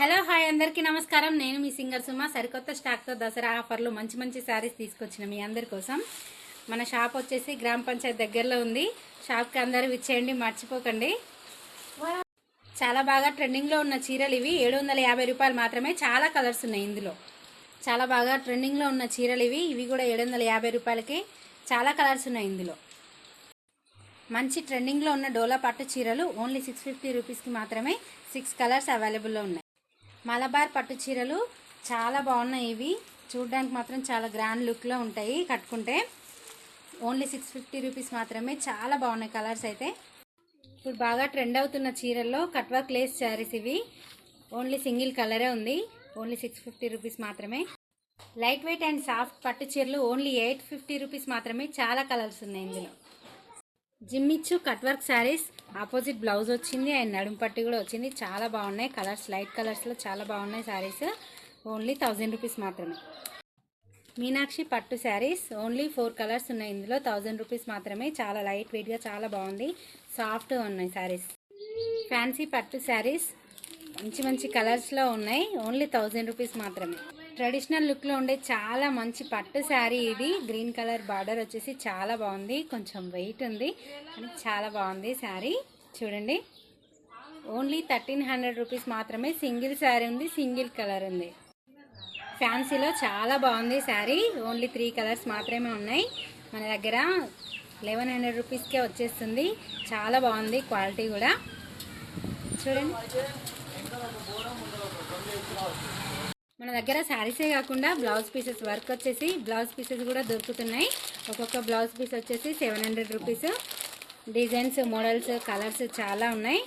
Hello hi అందరికీ నమస్కారం. నేను మీ సింగర్ సుమ. సరికొత్త స్టాక్తో దసరా ఆఫర్లు మంచి మంచి శారీస్ తీసుకొచ్చిన మీ అందరి కోసం. మన షాప్ వచ్చేసి గ్రామ పంచాయత్ దగ్గరలో ఉంది. షాప్కి అందరూ విచ్చేయండి మర్చిపోకండి. చాలా బాగా ట్రెండింగ్లో ఉన్న చీరలు ఇవి. ఏడు వందల యాభై రూపాయలు మాత్రమే. చాలా కలర్స్ ఉన్నాయి ఇందులో. చాలా బాగా ట్రెండింగ్లో ఉన్న చీరలు ఇవి. ఇవి కూడా ఏడు వందల యాభై రూపాయలకి. చాలా కలర్స్ ఉన్నాయి ఇందులో. మంచి ట్రెండింగ్లో ఉన్న డోలా పట్టు చీరలు ఓన్లీ సిక్స్ ఫిఫ్టీ రూపీస్కి మాత్రమే. సిక్స్ కలర్స్ అవైలబుల్లో ఉన్నాయి. మలబార్ పట్టు చీరలు చాలా బాగున్నాయి ఇవి. చూడడానికి మాత్రం చాలా గ్రాండ్ లుక్లో ఉంటాయి కట్టుకుంటే. ఓన్లీ సిక్స్ ఫిఫ్టీ రూపీస్ మాత్రమే. చాలా బాగున్నాయి కలర్స్ అయితే. ఇప్పుడు బాగా ట్రెండ్ అవుతున్న చీరల్లో కట్ వర్క్ లేస్ శారీస్ ఇవి. ఓన్లీ సింగిల్ కలరే ఉంది. ఓన్లీ సిక్స్ ఫిఫ్టీ రూపీస్ మాత్రమే. లైట్ వెయిట్ అండ్ సాఫ్ట్ పట్టు చీరలు ఓన్లీ ఎయిట్ ఫిఫ్టీ రూపీస్ మాత్రమే. చాలా కలర్స్ ఉన్నాయి ఇందులో. జిమ్మిచ్చు cut work sarees. Opposite blouse వచ్చింది అండ్ నడుము పట్టి కూడా వచ్చింది. చాలా బాగున్నాయి కలర్స్ లైట్ కలర్స్లో చాలా బాగున్నాయి శారీస్. ఓన్లీ థౌజండ్ రూపీస్ మాత్రమే. మీనాక్షి పట్టు శారీస్. ఓన్లీ ఫోర్ కలర్స్ ఉన్నాయి ఇందులో. థౌజండ్ రూపీస్ మాత్రమే. చాలా లైట్ వెయిట్గా చాలా బాగుంది. సాఫ్ట్గా ఉన్నాయి శారీస్. ఫ్యాన్సీ పట్టు శారీస్. మంచి మంచి కలర్స్లో ఉన్నాయి. ఓన్లీ థౌజండ్ రూపీస్ మాత్రమే. ట్రెడిషనల్ లుక్లో ఉండే చాలా మంచి పట్టు శారీ ఇది. గ్రీన్ కలర్ బార్డర్ వచ్చేసి చాలా బాగుంది. కొంచెం వెయిట్ ఉంది. కానీ చాలా బాగుంది శారీ. చూడండి. ఓన్లీ థర్టీన్ హండ్రెడ్ రూపీస్ మాత్రమే సింగిల్ శారీ ఉంది సింగిల్ కలర్ ఉంది. ఫ్యాన్సీలో చాలా బాగుంది శారీ. ఓన్లీ త్రీ కలర్స్ మాత్రమే ఉన్నాయి. మన దగ్గర లెవెన్ హండ్రెడ్ రూపీస్కే వచ్చేస్తుంది. చాలా బాగుంది క్వాలిటీ కూడా. చూడండి. మన దగ్గర శారీసే కాకుండా బ్లౌజ్ పీసెస్ వర్క్ వచ్చేసి బ్లౌజ్ పీసెస్ కూడా దొరుకుతున్నాయి. ఒక్కొక్క బ్లౌజ్ పీస్ వచ్చేసి seven hundred rupees. Designs models colours చాలా ఉన్నాయి.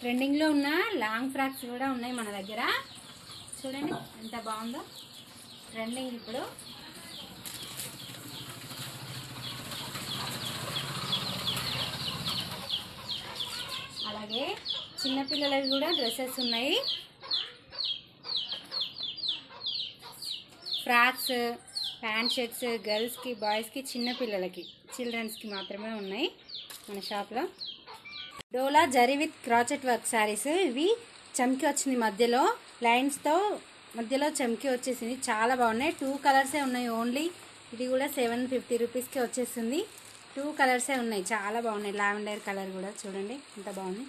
ట్రెండింగ్లో ఉన్న లాంగ్ ఫ్రాక్స్ కూడా ఉన్నాయి మన దగ్గర. చూడండి ఎంత బాగుందో. ట్రెండింగ్ ఇప్పుడు. అలాగే చిన్నపిల్లలకి కూడా డ్రెస్సెస్ ఉన్నాయి. ఫ్రాక్స్ ప్యాంట్ షర్ట్స్ గర్ల్స్కి బాయ్స్కి చిన్నపిల్లలకి చిల్డ్రన్స్కి మాత్రమే ఉన్నాయి మన షాప్లో. Dola zari with crochet work sarees. ఇవి చమ్కి వచ్చింది మధ్యలో. లైన్స్తో మధ్యలో చమ్కి వచ్చేసింది. చాలా బాగున్నాయి. టూ కలర్సే ఉన్నాయి ఓన్లీ. ఇది కూడా సెవెన్ ఫిఫ్టీ రూపీస్కి వచ్చేస్తుంది టూ కలర్సే ఉన్నాయి. చాలా బాగున్నాయి. లావెండర్ కలర్ కూడా చూడండి. ఎంత బాగుంది.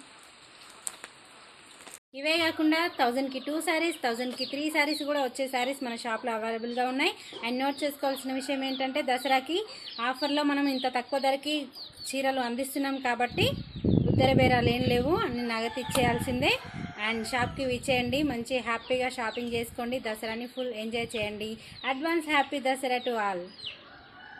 ఇవే కాకుండా థౌజండ్కి టూ శారీస్ థౌజండ్కి త్రీ శారీస్ కూడా వచ్చే శారీస్ మన షాప్లో అవైలబుల్గా ఉన్నాయి. అండ్ నోట్ చేసుకోవాల్సిన విషయం ఏంటంటే దసరాకి ఆఫర్లో మనం ఇంత తక్కువ ధరకి చీరలు అందిస్తున్నాం కాబట్టి ఉద్దర బేరాలు ఏం లేవు. అన్ని నగదు ఇచ్చేయాల్సిందే. అండ్ షాప్కి ఇచ్చేయండి మంచి హ్యాపీగా షాపింగ్ చేసుకోండి. దసరాని ఫుల్ ఎంజాయ్ చేయండి. Advance happy Dasara to all